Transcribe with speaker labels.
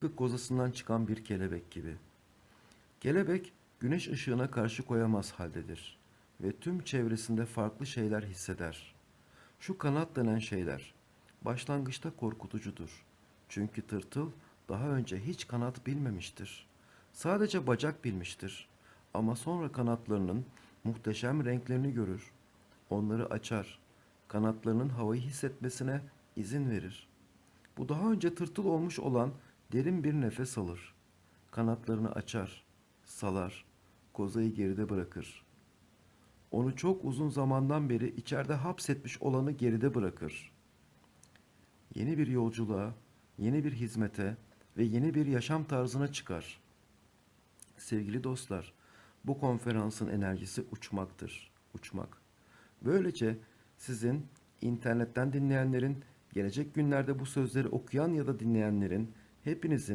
Speaker 1: tıpkı kozasından çıkan bir kelebek gibi. Kelebek güneş ışığına karşı koyamaz haldedir ve tüm çevresinde farklı şeyler hisseder. Şu kanat denen şeyler başlangıçta korkutucudur. Çünkü tırtıl daha önce hiç kanat bilmemiştir. Sadece bacak bilmiştir. Ama sonra kanatlarının muhteşem renklerini görür. Onları açar. Kanatlarının havayı hissetmesine izin verir. Bu daha önce tırtıl olmuş olan derin bir nefes alır. Kanatlarını açar, salar, kozayı geride bırakır. Onu çok uzun zamandan beri içeride hapsetmiş olanı geride bırakır. Yeni bir yolculuğa, yeni bir hizmete ve yeni bir yaşam tarzına çıkar. Sevgili dostlar, bu konferansın enerjisi uçmaktır. Uçmak. Böylece sizin internetten dinleyenlerin, gelecek günlerde bu sözleri okuyan ya da dinleyenlerin hepinizin